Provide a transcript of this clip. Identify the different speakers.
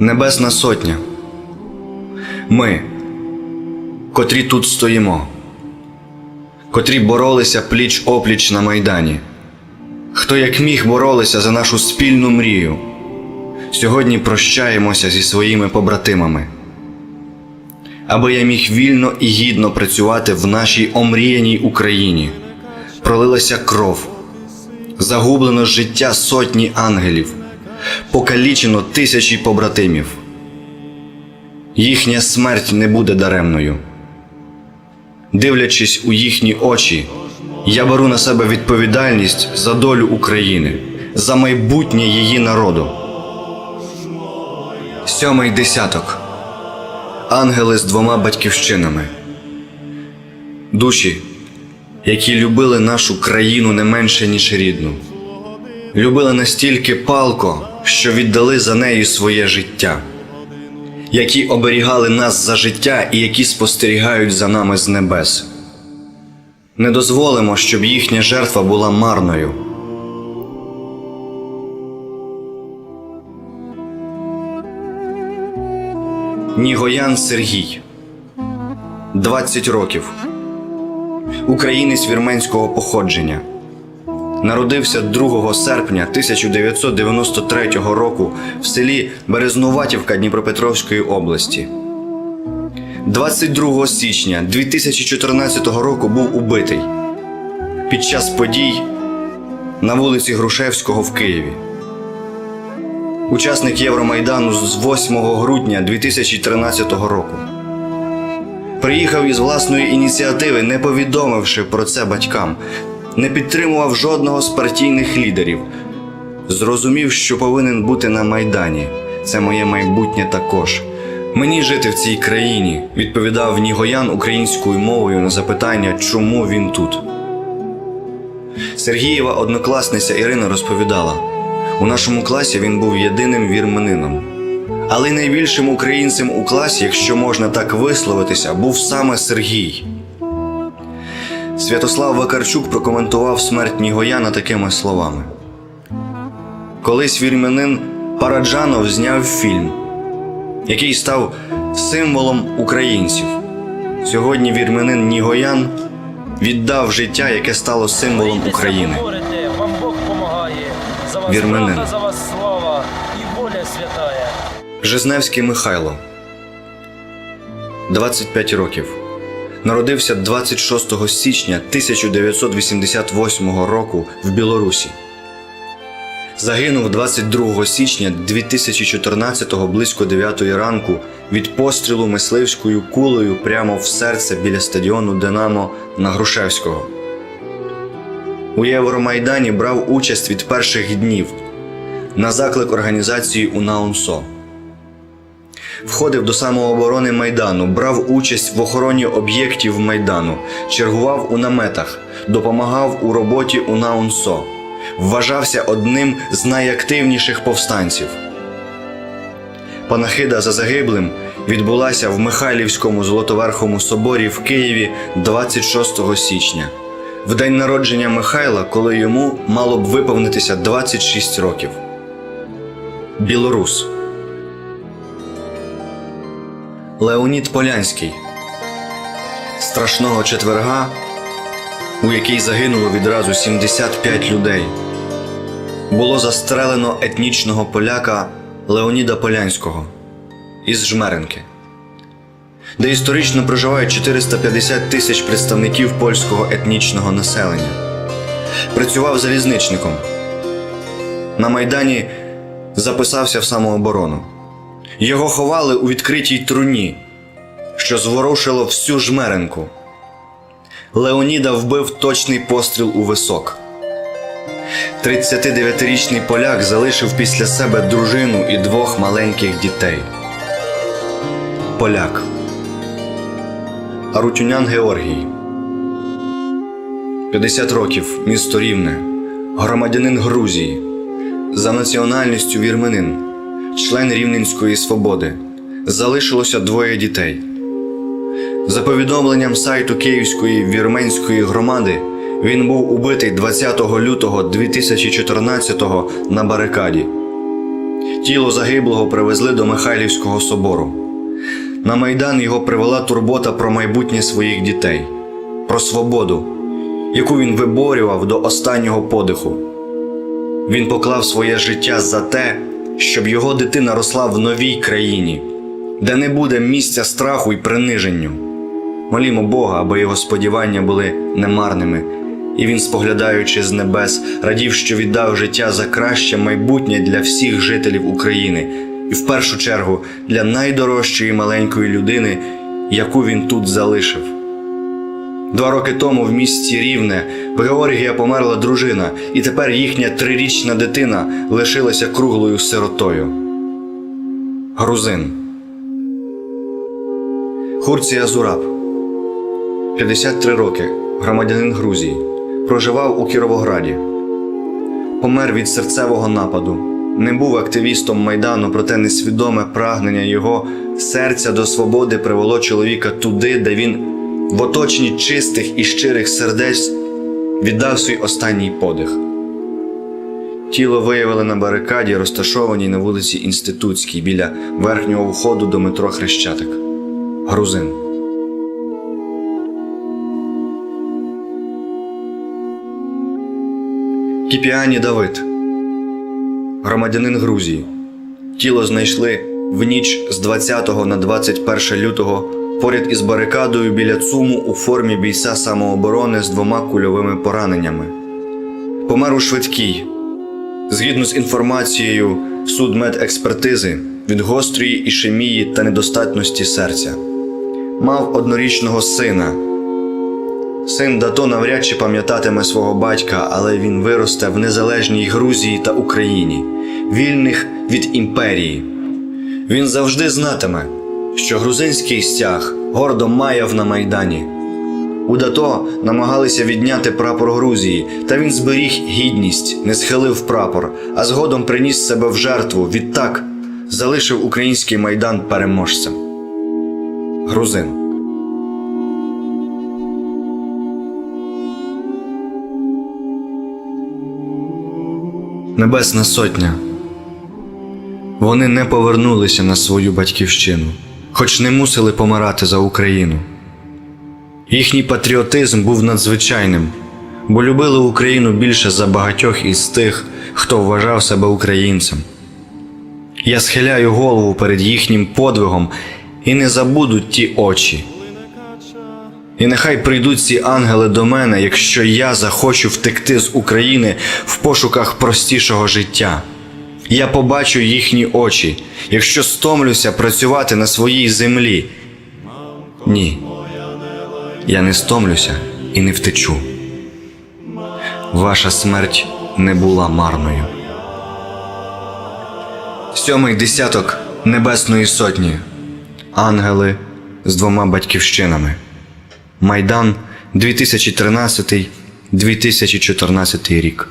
Speaker 1: Небесна Сотня. Ми, котрі тут стоїмо, котрі боролися пліч опліч на Майдані. Хто як міг боролися за нашу спільну мрію. Сьогодні прощаємося зі своїми побратимами. Аби я міг вільно і гідно працювати в нашій омріяній Україні. Пролилася кров, загублено життя сотні ангелів, покалічено тисячі побратимів. Їхня смерть не буде даремною. Дивлячись у їхні очі, я беру на себе відповідальність за долю України, за майбутнє її народу. Сьомий десяток. Ангели з двома батьківщинами. Душі, які любили нашу країну не менше, ніж рідну. Любили настільки палко, що віддали за неї своє життя, які оберігали нас за життя і які спостерігають за нами з небес. Не дозволимо, щоб їхня жертва була марною. Нігоян Сергій 20 років. Українець вірменського походження. Народився 2 серпня 1993 року в селі Березнуватівка Дніпропетровської області. 22 січня 2014 року був убитий під час подій на вулиці Грушевського в Києві. Учасник Євромайдану з 8 грудня 2013 року. Приїхав із власної ініціативи, не повідомивши про це батькам, не підтримував жодного з партійних лідерів. Зрозумів, що повинен бути на Майдані. Це моє майбутнє також. Мені жити в цій країні, відповідав Нігоян українською мовою на запитання, чому він тут. Сергієва однокласниця Ірина розповідала: у нашому класі він був єдиним вірменином. Але найбільшим українцем у класі, якщо можна так висловитися, був саме Сергій. Святослав Вакарчук прокоментував смерть Нігояна такими словами: Колись вірменин Параджанов зняв фільм, який став символом українців. Сьогодні вірменин Нігоян віддав життя, яке стало символом України.
Speaker 2: Вам Бог помагає. За вас
Speaker 1: Вірменин.
Speaker 2: за вас слава і воля святая.
Speaker 1: Жизневський Михайло 25 років. Народився 26 січня 1988 року в Білорусі. Загинув 22 січня 2014 близько 9 ранку від пострілу мисливською кулею прямо в серце біля стадіону Динамо на Грушевського. У Євромайдані брав участь від перших днів на заклик організації УНАУНСО. Входив до самооборони Майдану, брав участь в охороні об'єктів Майдану, чергував у наметах, допомагав у роботі УНАУНСО, вважався одним з найактивніших повстанців. Панахида за загиблим відбулася в Михайлівському Золотоверхому соборі в Києві 26 січня, в день народження Михайла, коли йому мало б виповнитися 26 років. Білорус. Леонід Полянський. Страшного четверга, у який загинуло відразу 75 людей, було застрелено етнічного поляка Леоніда Полянського із Жмеренки, де історично проживають 450 тисяч представників польського етнічного населення. Працював залізничником. На Майдані записався в самооборону. Його ховали у відкритій труні, що зворушило всю жмеренку. Леоніда вбив точний постріл у висок. 39-річний поляк залишив після себе дружину і двох маленьких дітей. Поляк Арутюнян Георгій 50 років, місто Рівне, громадянин Грузії, за національністю вірменин член Рівненської свободи. Залишилося двоє дітей. За повідомленням сайту Київської вірменської громади, він був убитий 20 лютого 2014-го на барикаді. Тіло загиблого привезли до Михайлівського собору. На майдан його привела турбота про майбутнє своїх дітей, про свободу, яку він виборював до останнього подиху. Він поклав своє життя за те, щоб його дитина росла в новій країні, де не буде місця страху і приниженню. Молімо Бога, аби його сподівання були немарними, і він, споглядаючи з небес, радів, що віддав життя за краще майбутнє для всіх жителів України, і в першу чергу для найдорожчої маленької людини, яку він тут залишив. Два роки тому в місті Рівне в Георгія померла дружина, і тепер їхня трирічна дитина лишилася круглою сиротою. Грузин. Хурція Зураб. 53 роки. Громадянин Грузії. Проживав у Кіровограді. Помер від серцевого нападу. Не був активістом Майдану, проте несвідоме прагнення його серця до свободи привело чоловіка туди, де він в оточенні чистих і щирих сердець віддав свій останній подих. Тіло виявили на барикаді, розташованій на вулиці Інститутській біля верхнього входу до метро Хрещатик. Грузин. Кіпіані Давид, громадянин Грузії. Тіло знайшли в ніч з 20 на 21 лютого поряд із барикадою біля ЦУМу у формі бійця самооборони з двома кульовими пораненнями. Помер у швидкій. Згідно з інформацією судмедекспертизи від гострої ішемії та недостатності серця. Мав однорічного сина. Син Дато навряд чи пам'ятатиме свого батька, але він виросте в незалежній Грузії та Україні, вільних від імперії. Він завжди знатиме, що грузинський стяг гордо маяв на майдані. У Дато намагалися відняти прапор Грузії, та він зберіг гідність, не схилив прапор, а згодом приніс себе в жертву. Відтак залишив український майдан переможцем. Грузин. Небесна Сотня. Вони не повернулися на свою батьківщину, хоч не мусили помирати за Україну. Їхній патріотизм був надзвичайним, бо любили Україну більше за багатьох із тих, хто вважав себе українцем. Я схиляю голову перед їхнім подвигом і не забудуть ті очі. І нехай прийдуть ці ангели до мене, якщо я захочу втекти з України в пошуках простішого життя. Я побачу їхні очі, якщо стомлюся працювати на своїй землі. Ні, я не стомлюся і не втечу. Ваша смерть не була марною. Сьомий десяток Небесної Сотні. Ангели з двома батьківщинами. Майдан 2013-2014 рік.